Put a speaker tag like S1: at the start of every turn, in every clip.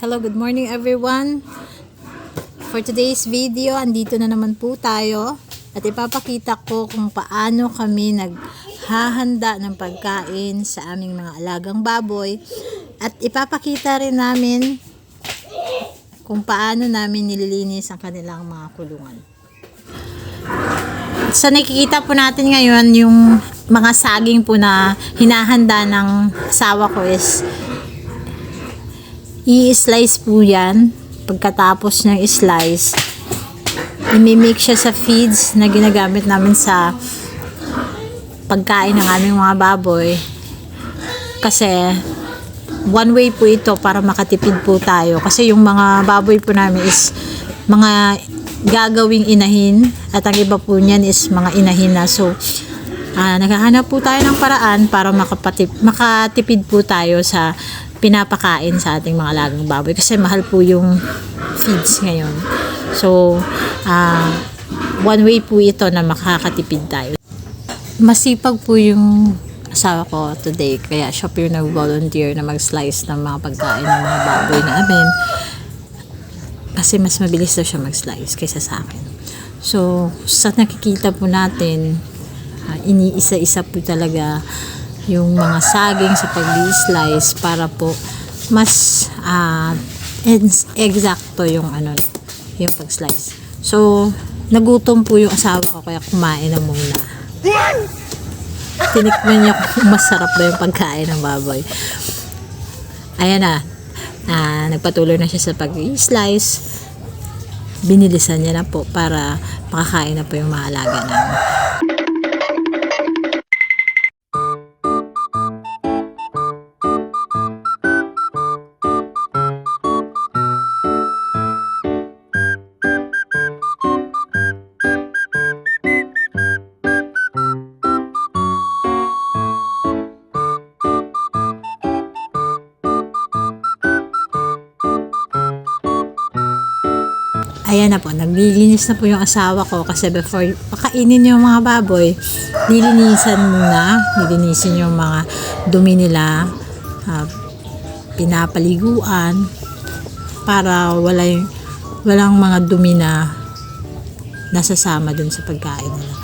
S1: Hello, good morning everyone. For today's video, andito na naman po tayo at ipapakita ko kung paano kami naghahanda ng pagkain sa aming mga alagang baboy at ipapakita rin namin kung paano namin nililinis ang kanilang mga kulungan. Sa nakikita po natin ngayon, yung mga saging po na hinahanda ng asawa ko is i-slice po yan. Pagkatapos ng slice, imimix siya sa feeds na ginagamit namin sa pagkain ng aming mga baboy. Kasi, one way po ito para makatipid po tayo. Kasi yung mga baboy po namin is mga gagawing inahin at ang iba po niyan is mga inahin na. So, ah naghahanap po tayo ng paraan para makapatip, makatipid po tayo sa pinapakain sa ating mga alagang baboy kasi mahal po yung feeds ngayon. So, ah one way po ito na makakatipid tayo. Masipag po yung asawa ko today kaya siya po yung nag-volunteer na mag-slice ng mga pagkain ng mga baboy namin kasi mas mabilis daw siya mag-slice kaysa sa akin. So, sa nakikita po natin, ah, iniisa-isa po talaga yung mga saging sa pag-slice para po mas ah, ex- exacto yung ano yung pag-slice. So, nagutom po yung asawa ko kaya kumain na muna. Tinikman niya kung masarap ba yung pagkain ng baboy. Ayan na. Ah, nagpatuloy na siya sa pag-slice. Binilisan niya na po para makakain na po yung mga alaga namin. Ayan na po, naglilinis na po yung asawa ko kasi before pakainin yung mga baboy, lilinisan muna, lilinisin yung mga dumi nila, ah, pinapaliguan para wala yung, walang mga dumi na nasasama dun sa pagkain nila.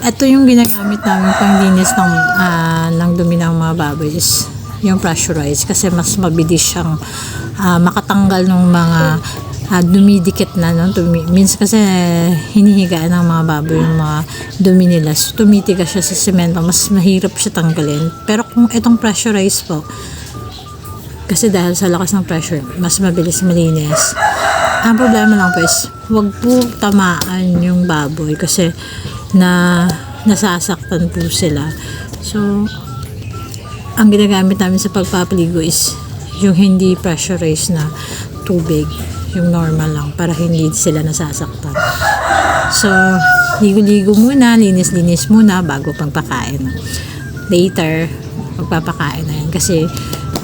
S1: Ito yung ginagamit namin panglinis ng, ah, ng dumi ng mga baboy is yung pressurized kasi mas mabilis siyang ah, makatanggal ng mga ah, dumidikit na no? Tumi- minsan kasi hinihigaan ng mga baboy yung mga dumi nila. So, tumitigas siya sa semento mas mahirap siya tanggalin. Pero kung itong pressurized po kasi dahil sa lakas ng pressure mas mabilis malinis. Ang problema lang po is wag po tamaan yung baboy kasi na nasasaktan po sila. So ang ginagamit namin sa pagpapaligo is yung hindi pressurized na tubig, yung normal lang para hindi sila nasasaktan. So, ligo-ligo muna, linis-linis muna bago pagpakain. Later, pagpapakain na yun. Kasi,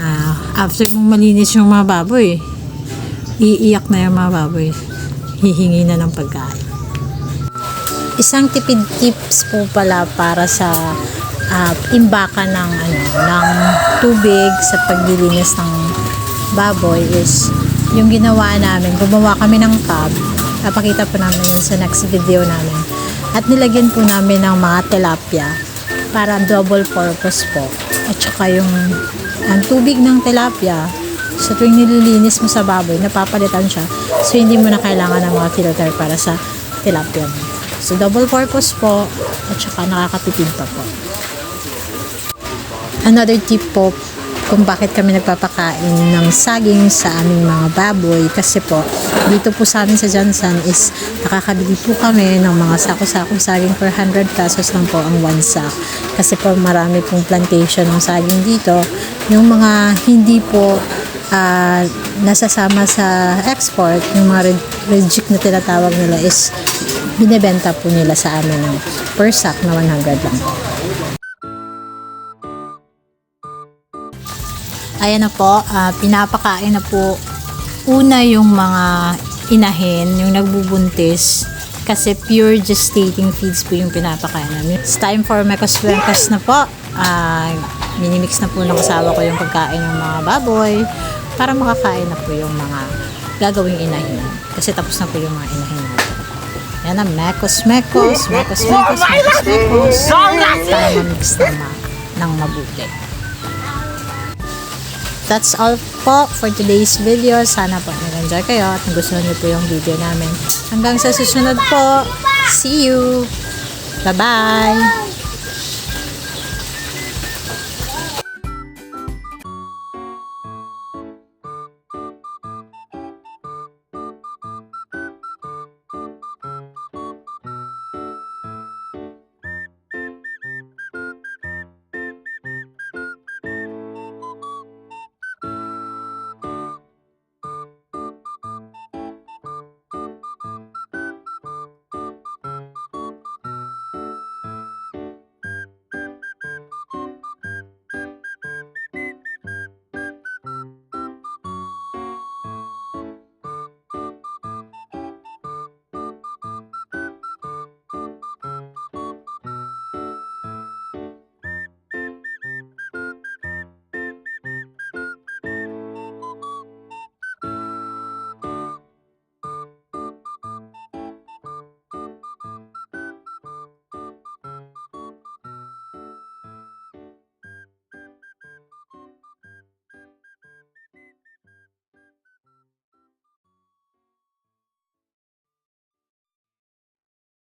S1: ah, after mong malinis yung mga baboy, iiyak na yung mga baboy. Hihingi na ng pagkain. Isang tipid tips po pala para sa ah, imbakan ng ano ng tubig sa paglilinis ng baboy is yung ginawa namin, gumawa kami ng tub. Papakita po namin yun sa next video namin. At nilagyan po namin ng mga tilapia para double purpose po. At saka yung ang tubig ng tilapia sa tuwing nililinis mo sa baboy, napapalitan siya. So, hindi mo na kailangan ng mga filter para sa tilapia mo. So, double purpose po at saka nakakatipid pa po. Another tip po kung bakit kami nagpapakain ng saging sa aming mga baboy. Kasi po dito po sa amin sa Johnson is nakakabili po kami ng mga sako-sakong saging per 100 pesos lang po ang one sack. Kasi po marami pong plantation ng saging dito. Yung mga hindi po ah, nasasama sa export yung mga reject na tinatawag nila is binebenta po nila sa amin ng per sack na 100 lang po Ayan na po, ah, pinapakain na po una yung mga inahin, yung nagbubuntis. Kasi pure gestating feeds po yung pinapakain namin. It's time for Mekos Wenkos na po. Ah, minimix na po ng asawa ko yung pagkain ng mga baboy para makakain na po yung mga gagawing inahin. Kasi tapos na po yung mga inahin natin. Yan ang mekos, mekos, mekos, mekos, mekos, mekos. Para mamix na ma ng mabuti. That's all po for today's video. Sana po nag-enjoy kayo at nagustuhan niyo po yung video namin. Hanggang sa susunod po. See you! Bye-bye!